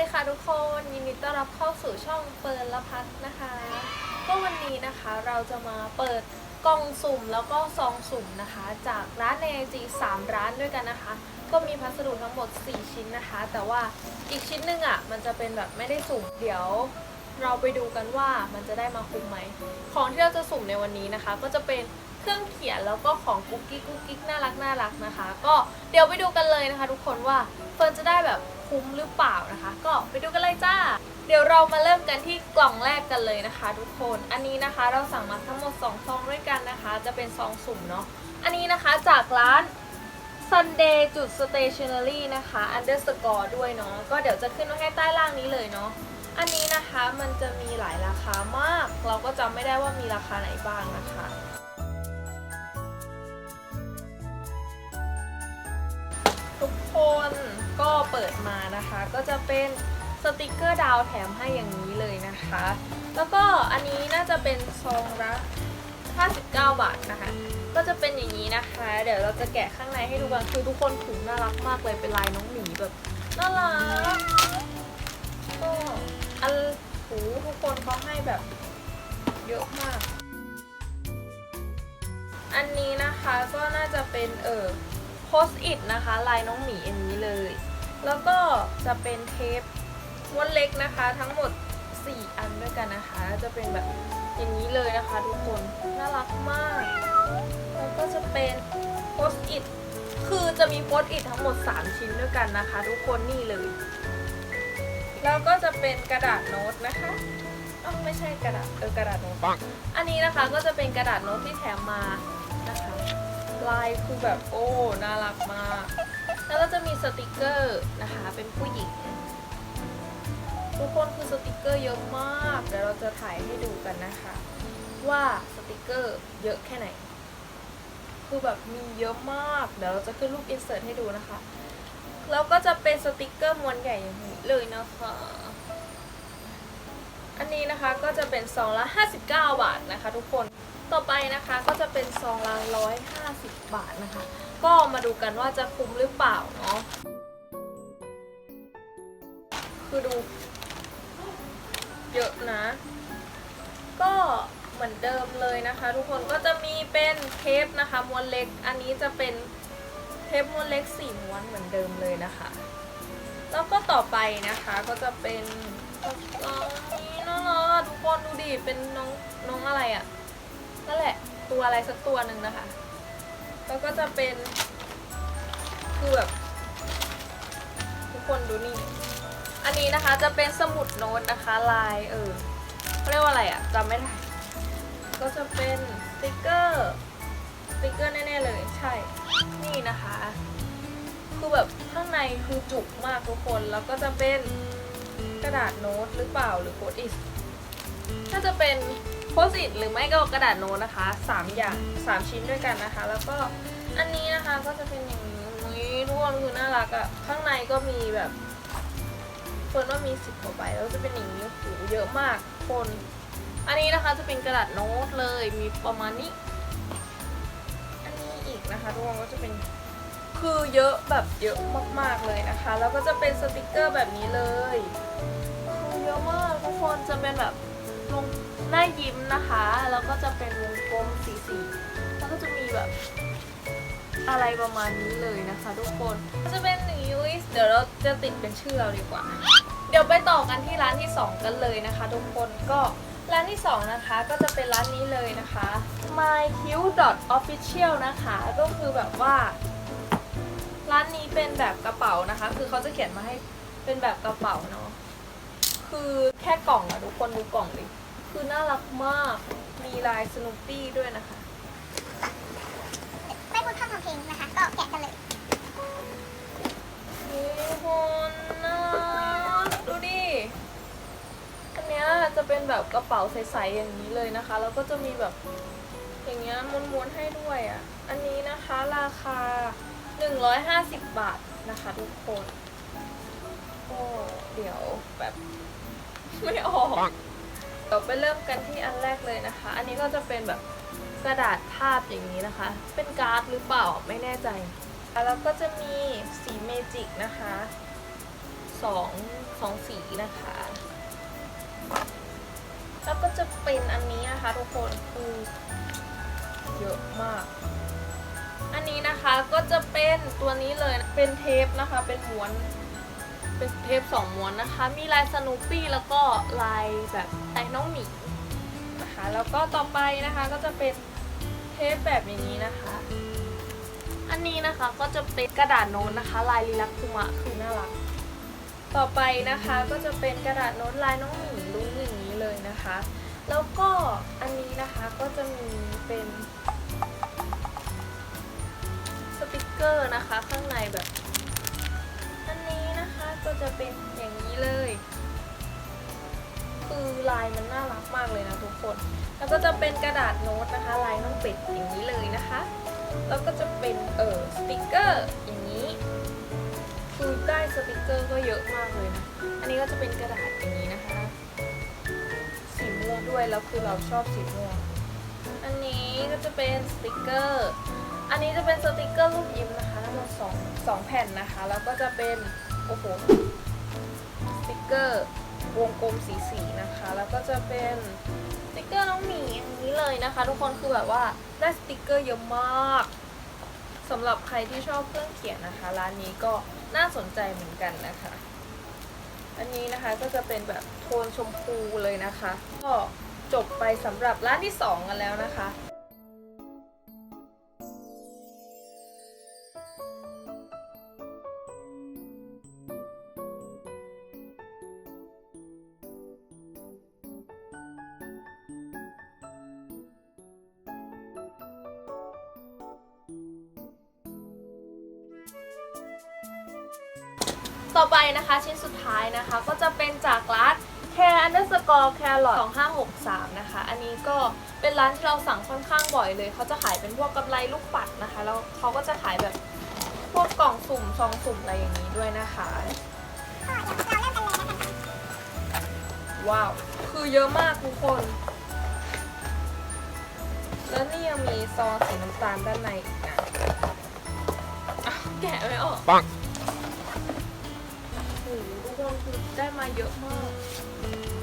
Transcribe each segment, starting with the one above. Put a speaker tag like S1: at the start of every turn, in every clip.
S1: ดีค่ะทุกคนยินดีต้อนรับเข้าสู่ช่องเปิดละพักนะคะ ก็วันนี้นะคะเราจะมาเปิดกล่องสุ่มแล้วก็ซองสุ่มนะคะ จากร้านในไอจีสามร้านด้วยกันนะคะ ก็มีพัสดุทั้งหมด 4 ชิ้นนะคะ แต่ว่าอีกชิ้นหนึ่งอะมันจะเป็นแบบไม่ได้สุ่มเดี๋ยว เราไปดูกันว่ามันจะได้มาคุ้มไหมของที่เราจะสุ่มในวันนี้นะคะ ก็จะเป็น เครื่องเขียนแล้วก็ของกุ๊กกิ๊กกุ๊กกิ๊กน่ารักน่ารักนะคะ ก็เดี๋ยวไปดูกันเลยนะคะ ทุกคนว่าเฟิร์นจะได้แบบคุ้มหรือเปล่านะคะ ก็ไปดูกันเลยจ้า เดี๋ยวเรามาเริ่มกันที่กล่องแรกกันเลยนะคะ ทุกคนอันนี้นะคะเราสั่งมาทั้งหมด2ซองด้วยกันนะคะ จะเป็นซองสุ่มเนาะอันนี้นะคะจากร้าน Sunday จุด stationery นะคะ underscore ด้วยเนาะก็เดี๋ยวจะขึ้นไว้ให้ใต้ล่างนี้เลยเนาะอันนี้นะคะมันจะมีหลายราคามาก เราก็จำไม่ได้ว่ามีราคาไหนบ้างนะคะ คนก็เปิดมานะคะ ก็จะเป็นสติกเกอร์ดาวแถมให้อย่างนี้เลยนะคะ แล้วก็อันนี้น่าจะเป็นซองละ59 บาทนะคะ ก็จะเป็นอย่างนี้นะคะ เดี๋ยวเราจะแกะข้างในให้ดูกันคือทุกคนถุงน่ารักมากเลยเป็นลายน้องหมีแบบน่ารักก็อันหูทุกคนเขาให้แบบเยอะมาก อันนี้นะคะก็น่าจะเป็นเออ โพสอิดนะคะลายน้องหมีอันนี้เลย แล้วก็จะเป็นเทปม้วนเล็กนะคะ ทั้งหมด 4 อันด้วยกันนะคะ จะเป็นแบบอย่างนี้เลยนะคะ ทุกคนน่ารักมาก แล้วก็จะเป็นโพสอิดคือจะมีโพสอิดทั้งหมด 3 ชิ้นด้วยกันนะคะ ทุกคนนี่เลย แล้วก็จะเป็นกระดาษโน้ตนะคะอ้าวไม่ใช่กระดาษเออกระดาษโน้ตอันนี้นะคะก็จะเป็นกระดาษโน้ตที่แถมมานะคะ ลายคือแบบโอ้น่ารักมาก แล้วก็จะมีสติกเกอร์นะคะเป็นผู้หญิง ทุกคนคือสติกเกอร์เยอะมากเดี๋ยวเราจะถ่ายให้ดูกันนะคะ ว่าสติกเกอร์เยอะแค่ไหน คือแบบมีเยอะมาก เดี๋ยวเราจะขึ้นรูปอินเสิร์ตให้ดูนะคะ แล้วก็จะเป็นสติกเกอร์มวนใหญ่อย่างนี้เลยนะคะอันนี้นะคะก็จะเป็นซองละ 59 บาทนะคะทุกคน ต่อไปนะคะก็จะเป็นซองละ150 บาทนะคะ ก็มาดูกันว่าจะคุ้มหรือเปล่าเนาะคือดูเยอะนะ ก็เหมือนเดิมเลยนะคะ ทุกคนก็จะมีเป็นเทปนะคะม้วนเล็ก อันนี้จะเป็นเทปม้วนเล็กสี่ม้วนเหมือนเดิมเลยนะคะ แล้วก็ต่อไปนะคะก็จะเป็นน้องนี้น่ารักทุกคนดูดิเป็นน้องน้องอะไรอะ่ะ นั่นแหละตัวอะไรสักตัวหนึ่งนะคะ แล้วก็จะเป็นคือแบบทุกคนดูนี่ อันนี้นะคะจะเป็นสมุดโน้ตนะคะลายเออเขาเรียกว่าอะไรอะ่ะจำไม่ได้ก็จะเป็นสติกเกอร์สติกเกอร์แน่ๆเลยใช่ นี่นะคะ คือแบบข้างในคือจุกมากทุกคน แล้วก็จะเป็นกระดาษโน้ตหรือเปล่าหรือโพสต์อิทน่าจะเป็น โพสต์อิทหรือไม่ก็กระดาษโน้ตนะคะสามอย่างสามชิ้นด้วยกันนะคะ แล้วก็อันนี้นะคะก็จะเป็นอย่างนี้ทุกคนคือน่ารักอะข้างในก็มีแบบคนว่ามีสิบกว่าใบแล้วจะเป็นอย่างนี้โอ้โหเยอะมากคน อันนี้นะคะจะเป็นกระดาษโน้ตเลยมีประมาณนี้ อันนี้อีกนะคะทุกคนก็จะเป็นคือเยอะแบบเยอะมากๆเลยนะคะ แล้วก็จะเป็นสติกเกอร์แบบนี้เลยคือเยอะมากทุกคนจะเป็นแบบ ลงหน้ายิ้มนะคะ แล้วก็จะเป็นวงกลมสีสีๆแล้วก็จะมีแบบอะไรประมาณนี้เลยนะคะทุกคนจะเป็นอย่งนี้อุ๊ยเดี๋ยวเราจะติดเป็นชื่อเราดีกว่า เดี๋ยวไปต่อกันที่ร้านที่ 2 กันเลยนะคะ ทุกคนก็ร้านที่ 2 นะคะก็จะเป็นร้านนี้เลยนะคะ my q official นะคะ ก็คือแบบว่า ร้านนี้เป็นแบบกระเป๋านะคะ คือเขาจะเขียนมาให้เป็นแบบกระเป๋าเนาะคือแค่กล่องอะทุกคนดูกล่องดิ คือน่ารักมาก มีลายสนุปปี้ด้วยนะคะ
S2: ไม่พูดพร่ำทำเพลงนะคะ ก็แกะกันเลย
S1: ทุกคนนะดูดิ อันเนี้ยจะเป็นแบบกระเป๋าใสๆอย่างนี้เลยนะคะ แล้วก็จะมีแบบอย่างเงี้ยม้วนๆให้ด้วยอะ่ะ อันนี้นะคะราคา 150 บาทนะคะทุกคน โอ้ เดี๋ยวแบบ ไม่ออก เดี๋ยวไปเริ่มกันที่อันแรกเลยนะคะ อันนี้ก็จะเป็นแบบกระดาษภาพอย่างนี้นะคะ เป็นการ์ดหรือเปล่าไม่แน่ใจ แล้วก็จะมีสีเมจิกนะคะสสองสองสีนะคะ แล้วก็จะเป็นอันนี้นะคะทุกคนคือเยอะมาก อันนี้นะคะก็จะเป็นตัวนี้เลยเป็นเทปนะคะเป็นม้วน เป็นเทปสองม้วนนะคะ มีลายสนูปี้แล้วก็ลายแบบลายน้องหมีนะคะ แล้วก็ต่อไปนะคะก็จะเป็นเทปแบบอย่างนี้นะคะ อันนี้นะคะก็จะเป็นกระดาษโน้ตนะคะ ลายลิลักคุมะคือน่ารัก ต่อไปนะคะก็จะเป็นกระดาษโน้ตลายน้องหมีลุ้งอย่างนี้เลยนะคะ แล้วก็อันนี้นะคะก็จะมีเป็นสติกเกอร์นะคะ ข้างในแบบ ก็จะเป็นอย่างนี้เลย คือลายมันน่ารักมากเลยนะทุกคน แล้วก็จะเป็นกระดาษโน้ตนะคะ ลายน้องเป็ดอย่างนี้เลยนะคะ แล้วก็จะเป็นเออสติกเกอร์อย่างนี้ คือได้สติกเกอร์ก็เยอะมากเลยนะ อันนี้ก็จะเป็นกระดาษอย่างนี้นะคะสีม่วงด้วยแล้วคือเราชอบสีม่วง อันนี้ก็จะเป็นสติกเกอร์อันนี้จะเป็นสติกเกอร์รูปยิ้มนะคะทั้งหมดสองสองแผ่นนะคะ แล้วก็จะเป็น โอ้โหสติกเกอร์วงกลมสีสีนะคะ แล้วก็จะเป็นสติกเกอร์น้องหมีอย่างนี้เลยนะคะ ทุกคนคือแบบว่าได้สติกเกอร์เยอะมากสำหรับใครที่ชอบเครื่องเขียนนะคะ ร้านนี้ก็น่าสนใจเหมือนกันนะคะ อันนี้นะคะก็จะเป็นแบบโทนชมพูเลยนะคะ ก็จบไปสำหรับร้านที่สองกันแล้วนะคะ ต่อไปนะคะชิ้นสุดท้ายนะคะ ก็จะเป็นจากร้านแคร์อันเดอร์สกอร์แคร์หลอด2563 นะคะ อันนี้ก็เป็นร้านที่เราสั่งค่อนข้างบ่อยเลย เขาจะขายเป็นพวกกำไรลูกปัดนะคะ แล้วเขาก็จะขายแบบพวกกล่องสุ่มซองสุ่มอะไรอย่างนี้ด้วยนะคะ
S2: ว้า
S1: ว คือเยอะมากทุกคน แล้วนี่ยังมีซองสีน้ำตาลด้านในอีกนะแกะไม่ออก
S3: ปัง
S1: โอ้โหทุก คนคือได้มาเยอะมาก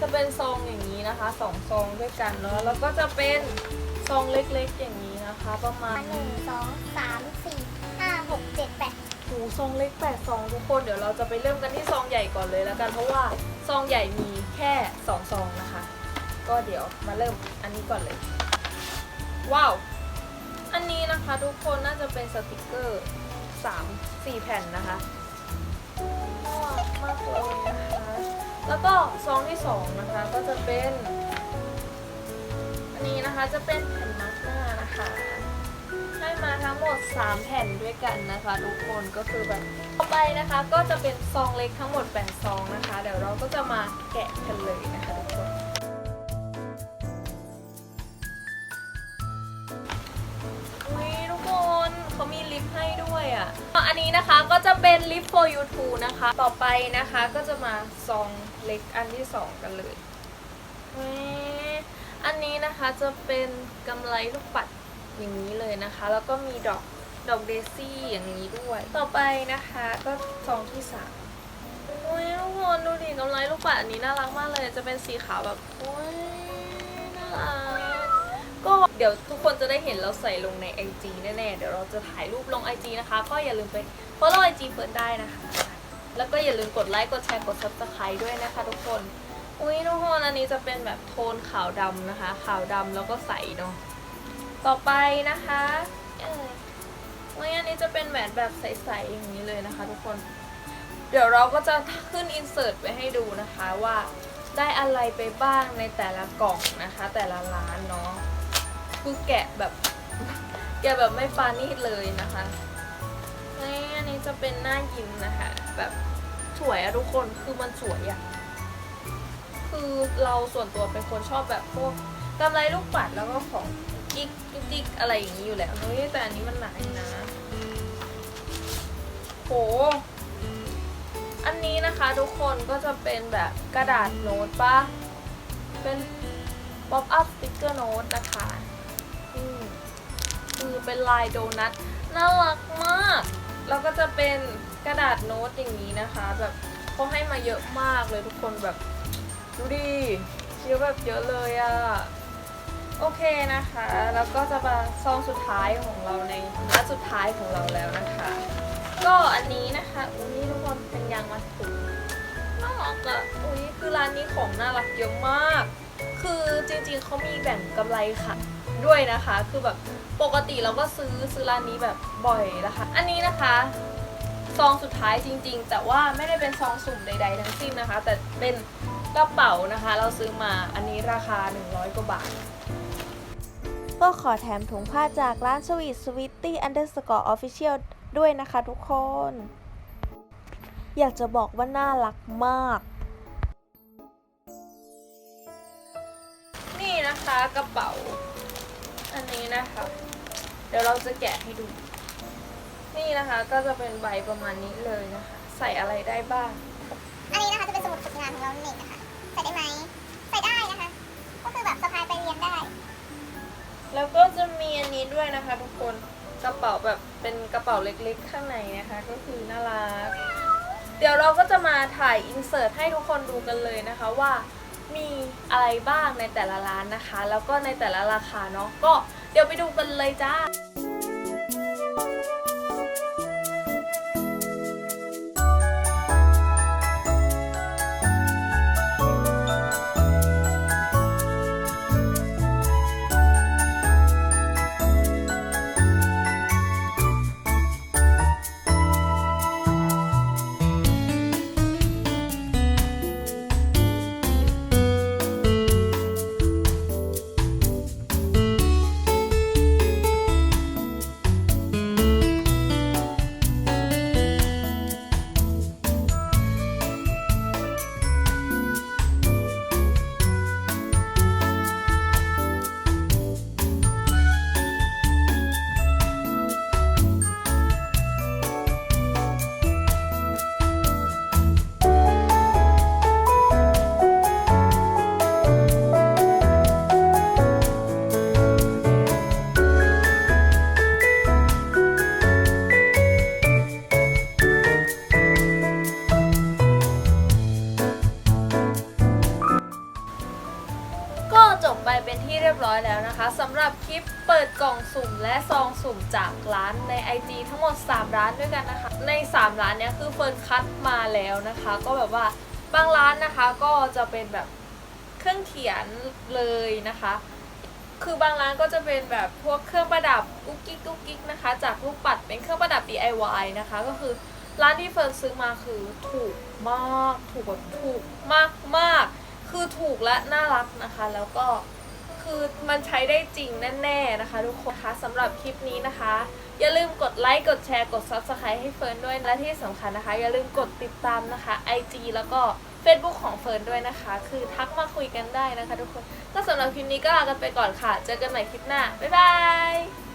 S1: จะเป็นซองอย่างนี้นะคะสองซองด้วยกันเนาะแล้วก็จะเป็นซองเล็กๆอย่างนี้นะคะ ประมาณ
S2: หนึ่งสองสามสี่ห้าหกเจ็ดแปด
S1: หูซองเล็กแปดซองทุกคนเดี๋ยวเราจะไปเริ่มกันที่ซองใหญ่ก่อนเลยแล้วกันเพราะว่าซองใหญ่มีแค่สองซองนะคะ ก็เดี๋ยวมาเริ่มอันนี้ก่อนเลย ว้าว อันนี้นะคะทุกคนน่าจะเป็นสติกเกอร์สามสี่แผ่นนะคะ แล้วก็ซองที่สองนะคะก็จะเป็น อันนี้นะคะจะเป็นแผ่นมาร์กหน้านะคะให้มาทั้งหมด 3 แผ่นด้วยกันนะคะทุกคนก็คือแบบต่อไปนะคะ ก็จะเป็นซองเล็กทั้งหมด8ซองนะคะ เดี๋ยวเราก็จะมาแกะกันเลยนะคะ ด้วยอะ อันนี้นะคะก็จะเป็นลิป for you t o นะคะ ต่อไปนะคะก็จะมาซองเล็กอันที่ 2 กันเลยอันนี้นะคะจะเป็นกำไรลูกปัดอย่างนี้เลยนะคะ แล้วก็มีดอกดอกเดซี่อย่างนี้ด้วย ต่อไปนะคะก็ซองที่3โอ้ยทุกคนดูดิกำไรลูกปัดอันนี้น่ารักมากเลย จะเป็นสีขาวแบบโอ้ยน่ารัก เดี๋ยวทุกคนจะได้เห็นเราใส่ลงใน IG แน่ๆ เดี๋ยวเราจะถ่ายรูปลง IG นะคะ ก็อย่าลืมไป follow IG เฟิร์นได้นะคะ แล้วก็อย่าลืมกดไลค์ กดแชร์ กด subscribe ด้วยนะคะทุกคน อุ้ยทุกคนอันนี้จะเป็นแบบโทนขาวดำนะคะ ขาวดำแล้วก็ใสเนาะ ต่อไปนะคะเอ้ยอุ้ยอันนี้จะเป็นแหวนแบบใสๆอย่างนี้เลยนะคะ ทุกคน เดี๋ยวเราก็จะขึ้นอินเสิร์ตไปให้ดูนะคะว่าได้อะไรไปบ้างในแต่ละกล่องนะคะ แต่ละร้านเนาะ คือแกะแบบ แกะแบบไม่ปานีตเลยนะคะนี่อันนี้จะเป็นหน้ายิ้มนะคะ แบบสวยอะทุกคนคือมันสวยอะคือเราส่วนตัวเป็นคนชอบแบบพวกกำไรลูกปัดแล้วก็ของกิ๊กกิ๊กอะไรอย่างนี้อยู่แล้วเฮ้ยแต่อันนี้มันหนาอยู่นะ โห อันนี้นะคะทุกคนก็จะเป็นแบบกระดาษโน้ตปะเป็น ป๊อปอัพสติกเกอร์โน้ตนะคะ คือเป็นลายโดนัทน่ารักมาก แล้วก็จะเป็นกระดาษโน้ตอย่างนี้นะคะแบบเขาให้มาเยอะมากเลยทุกคนแบบดูดิเยอะแบบเยอะเลยอะโอเคนะคะ แล้วก็จะมาซองสุดท้ายของเราในร้านสุดท้ายของเราแล้วนะคะ ก็อันนี้นะคะอุ้ยทุกคนเป็นยางมาถุงน่ารักอะอุ้ยคือร้านนี้ของน่ารักเยอะมาก คือจริงๆเขามีแบ่งกำไรค่ะ ด้วยนะคะ คือแบบปกติเราก็ซื้อซื้อร้านนี้แบบบ่อยนะคะ อันนี้นะคะซองสุดท้ายจริงๆ แต่ว่าไม่ได้เป็นซองสุ่มใดๆทั้งสิ้นนะคะ แต่เป็นกระเป๋านะคะ เราซื้อมาอันนี้ราคา 100 กว่าบาท
S3: ก็ขอแถมถุงผ้าจากร้าน Sweet Sweetie Underscore Official ด้วยนะคะทุกคน อยากจะบอกว่าน่ารักมาก
S1: นี่นะคะกระเป๋า อันนี้นะคะ เดี๋ยวเราจะแกะให้ดู นี่นะคะก็จะเป็นใบประมาณนี้เลยนะคะ ใส่อะไรได้บ้าง
S2: อันนี้นะคะจะเป็นสมุดฝึกงานของเราเองนะคะ ใส่ได้ไหมใส่ได้นะคะ ก็คือแบบสะพายไปเรียนได้
S1: แล้วก็จะมีอันนี้ด้วยนะคะ ทุกคนกระเป๋าแบบเป็นกระเป๋าเล็กๆ ข้างในนะคะ ก็คือน่ารัก เดี๋ยวเราก็จะมาถ่ายอินเสิร์ตให้ทุกคนดูกันเลยนะคะว่า มีอะไรบ้างในแต่ละร้านนะคะ แล้วก็ในแต่ละราคาเนาะก็เดี๋ยวไปดูกันเลยจ้า แล้วนะคะสำหรับคลิปเปิดกล่องสุ่มและซองสุ่มจากร้านใน IG ทั้งหมด 3 ร้านด้วยกันนะคะ ใน 3 ร้านเนี้ยคือเฟิร์นคัดมาแล้วนะคะ ก็แบบว่าบางร้านนะคะก็จะเป็นแบบเครื่องเขียนเลยนะคะ คือบางร้านก็จะเป็นแบบพวกเครื่องประดับกุ๊กกิ๊กกุ๊กกิ๊กนะคะ จากลูกปัดเป็นเครื่องประดับ DIY นะคะ ก็คือร้านที่เฟิร์นซื้อมาคือถูกมาก ถูกแบบถูกมากมากคือถูกและน่ารักนะคะ แล้วก็ คือมันใช้ได้จริงแน่ๆนะคะทุกคนคะสำหรับคลิปนี้นะคะ อย่าลืมกดไลค์กดแชร์กด Subscribe ให้เฟิร์นด้วยและที่สำคัญนะคะ อย่าลืมกดติดตามนะคะ IG แล้วก็ Facebook ของเฟิร์นด้วยนะคะ คือทักมาคุยกันได้นะคะทุกคนก็สำหรับคลิปนี้ก็ลากันไปก่อนค่ะ เจอกันใหม่คลิปหน้าบ๊ายบาย